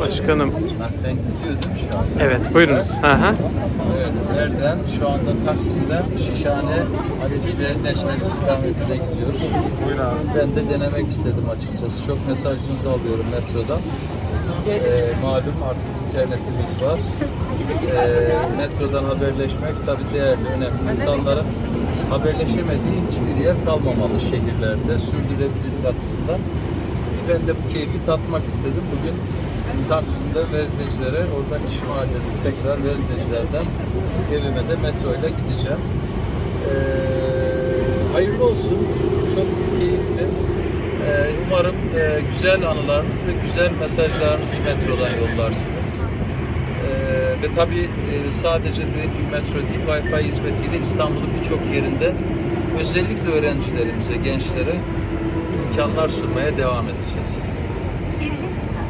Başkanım. Naklen gidiyordum şu an. Evet buyurunuz. Hı hı. Evet, nereden? Şu anda Taksim'den Şişhane Haliç Vezneçler istikametine gidiyoruz. Ben de denemek istedim açıkçası. Çok mesajınızı alıyorum metrodan. Ee, malum artık internetimiz var. Ee, metrodan haberleşmek tabii değerli, önemli. İnsanların haberleşemediği hiçbir yer kalmamalı şehirlerde sürdürülebilirlik açısından. Ben de bu keyfi tatmak istedim. Bugün Taksim'de Veznecilere, oradan işimi halledip tekrar Veznecilerden evime de metro ile gideceğim. Ee, hayırlı olsun. Çok keyifli. Ee, umarım e, güzel anılarınız ve güzel mesajlarınızı metrodan yollarsınız. Ee, ve tabii e, sadece bir metro değil, Wi-Fi hizmetiyle İstanbul'un birçok yerinde özellikle öğrencilerimize, gençlere imkanlar sunmaya devam edeceğiz.